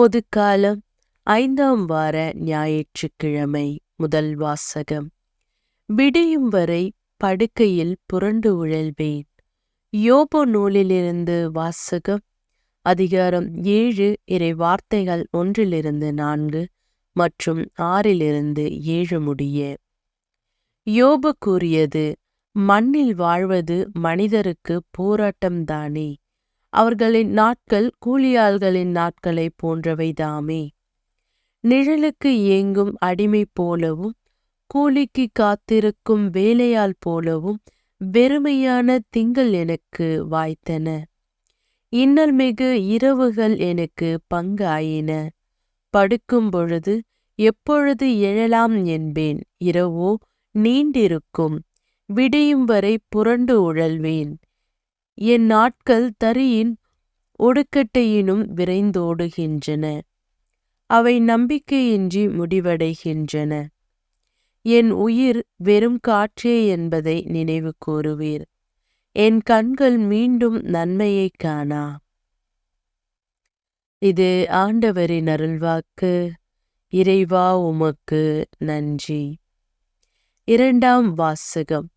பொதுக்காலம் ஐந்தாம் வார ஞாயிற்றுக்கிழமை முதல் வாசகம். விடியும் வரை படுக்கையில் புரண்டு உழல்வேன். யோபு நூலிலிருந்து வாசகம் அதிகாரம் ஏழு இறை வார்த்தைகள் ஒன்றிலிருந்து நான்கு மற்றும் ஆறிலிருந்து ஏழு முடிய. யோபு கூறியது மண்ணில் வாழ்வது மனிதருக்கு போராட்டம்தானே? அவர்களின் நாட்கள் கூலியாள்களின் நாட்களை போன்றவைதாமே. நிழலுக்கு ஏங்கும் அடிமை போலவும் கூலிக்கு காத்திருக்கும் வேலையால் போலவும் வெறுமையான திங்கள் எனக்கு வாய்த்தன. இன்னல் மிகு இரவுகள் எனக்கு பங்காயின. படுக்கும் பொழுது எப்பொழுது எழலாம் என்பேன். இரவோ நீண்டிருக்கும். விடியும் வரை புரண்டு உழல்வேன். என் நாட்கள் தரியின் ஒடுக்கட்டையினும் விரைந்தோடுகின்றன. அவை நம்பிக்கையின்றி முடிவடைகின்றன. என் உயிர் வெறும் காற்றே என்பதை நினைவு கூறுவீர். என் கண்கள் மீண்டும் நன்மையை காணா. இது ஆண்டவரின் அருள்வாக்கு. இறைவா உமக்கு நன்றி. இரண்டாம் வாசகம்.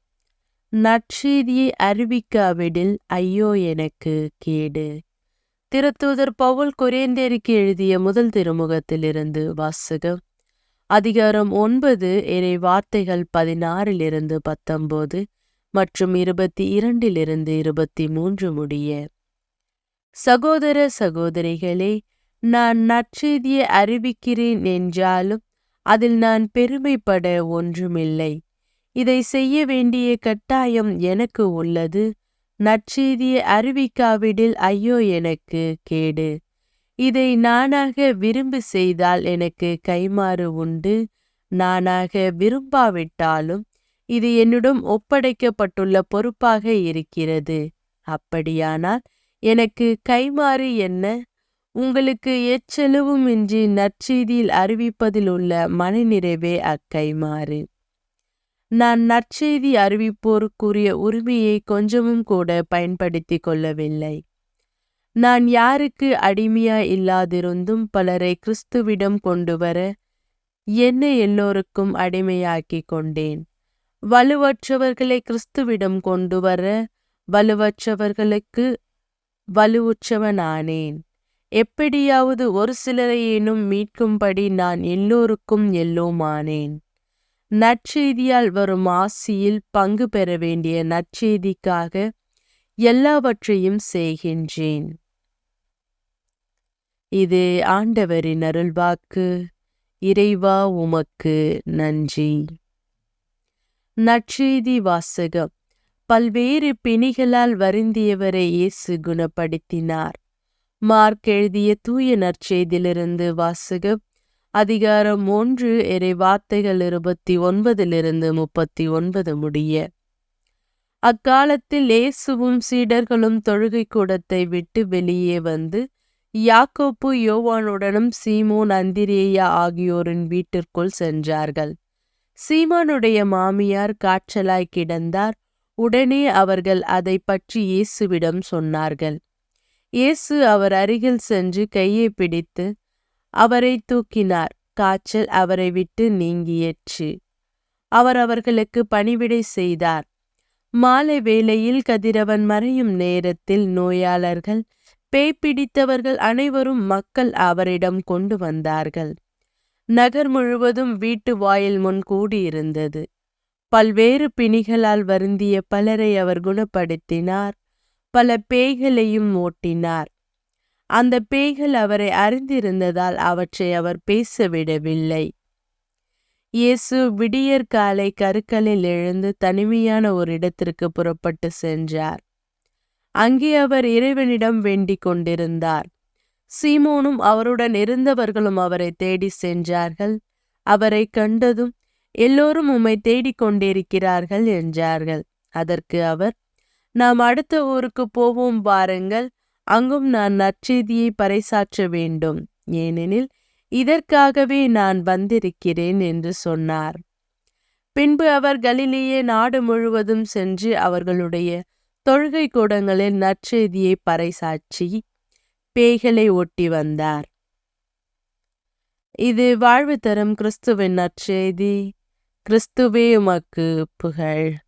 நற்செய்தியை அறிவிக்காவிடில் ஐயோ எனக்கு கேடு திருத்தூதர் பவுல் குரேந்தேருக்கு எழுதிய முதல் திருமுகத்திலிருந்து வாசகம் அதிகாரம் ஒன்பது இறை வார்த்தைகள் பதினாறிலிருந்து பத்தொன்பது மற்றும் இருபத்தி இரண்டிலிருந்து இருபத்தி மூன்று முடிய. சகோதர சகோதரிகளே நான் நற்செய்தியை அறிவிக்கிறேன் என்றாலும் அதில் நான் பெருமைப்பட ஒன்றுமில்லை. இதை செய்ய வேண்டிய கட்டாயம் எனக்கு உள்ளது. நற்செய்தியை அறிவிக்காவிடில் ஐயோ எனக்கு கேடு. இதை நானாக விரும்பி செய்தால் எனக்கு கைமாறு உண்டு. நானாக விரும்பாவிட்டாலும் இது என்னிடம் ஒப்படைக்கப்பட்டுள்ள பொறுப்பாக இருக்கிறது. அப்படியானால் எனக்கு கைமாறு என்ன? உங்களுக்கு எச்செலவுமின்றி நற்செய்தியில் அறிவிப்பதில் உள்ள மனநிறைவே அக்கைமாறு நான் நற்செய்தி அறிவிப்போருக்குரிய உரிமையை கொஞ்சமும் கூட பயன்படுத்தி கொள்ளவில்லை. நான் யாருக்கு அடிமையா இல்லாதிருந்தும் பலரை கிறிஸ்துவிடம் கொண்டு வர என்னை எல்லோருக்கும் அடிமையாக்கி கொண்டேன். வலுவற்றவர்களை கிறிஸ்துவிடம் கொண்டு வர வலுவற்றவர்களுக்கு வலுவுற்றவனானேன். எப்படியாவது ஒரு சிலரையேனும் மீட்கும்படி நான் எல்லோருக்கும் எல்லோமானேன். நற்செய்தியால் வரும் ஆசியில் பங்கு பெற வேண்டிய நற்செய்திக்காக எல்லாவற்றையும் செய்கின்றேன். இது ஆண்டவரின் அருள்வாக்கு. இறைவா உமக்கு நன்றி. நற்செய்தி வாசகம். பல்வேறு பிணிகளால் வருந்தியவரை இயேசு குணப்படுத்தினார். மார்க் எழுதிய தூய நற்செய்தியிலிருந்து வாசகம் அதிகாரம் ஒன்று இறை வார்த்தைகள் இருபத்தி ஒன்பதிலிருந்து முப்பத்தி ஒன்பது முடிய. அக்காலத்தில் இயேசுவும் சீடர்களும் தொழுகை கூடத்தை விட்டு வெளியே வந்து யாக்கோப்பு யோவானுடனும் சீமோன் அந்திரேயா ஆகியோரின் வீட்டிற்குள் சென்றார்கள். சீமானுடைய மாமியார் காய்ச்சலாய் கிடந்தார். உடனே அவர்கள் அதை பற்றி இயேசுவிடம் சொன்னார்கள். இயேசு அவர் அருகில் சென்று கையை பிடித்து அவரை தூக்கினார். காய்ச்சல் அவரை விட்டு நீங்கியற்று. அவர் அவர்களுக்கு பணிவிடை செய்தார். மாலை வேளையில் கதிரவன் மறையும் நேரத்தில் நோயாளர்கள் பேய் பிடித்தவர்கள் அனைவரும் மக்கள் அவரிடம் கொண்டு வந்தார்கள். நகர் முழுவதும் வீட்டு வாயில் முன் கூடியிருந்தது. பல்வேறு பிணிகளால் வருந்திய பலரை அவர் குணப்படுத்தினார். பல பேய்களையும் ஓட்டினார். அந்த பேய்கள் அவரை அறிந்திருந்ததால் அவற்றை அவர் பேசவிடவில்லை. இயேசு விடியற் காலை கருக்களில் எழுந்து தனிமையான ஒரு இடத்திற்கு புறப்பட்டு சென்றார். அங்கே அவர் இறைவனிடம் வேண்டிக் கொண்டிருந்தார். சீமோனும் அவருடன் இருந்தவர்களும் அவரை தேடி சென்றார்கள். அவரை கண்டதும் எல்லோரும் உம்மை தேடிக் கொண்டிருக்கிறார்கள் என்றார்கள். அதற்கு அவர் நாம் அடுத்த ஊருக்கு போவோம் பாருங்கள் அங்கும் நான் நற்செய்தியை பறைசாற்ற வேண்டும். ஏனெனில் இதற்காகவே நான் வந்திருக்கிறேன் என்று சொன்னார். பின்பு அவர் கலிலேயே நாடு முழுவதும் சென்று அவர்களுடைய தொழுகை கூடங்களில் நற்செய்தியை பறைசாற்றி பேய்களை ஒட்டி வந்தார். இது வாழ்வு தரும் கிறிஸ்துவின் நற்செய்தி. கிறிஸ்துவே உமக்கு புகழ்.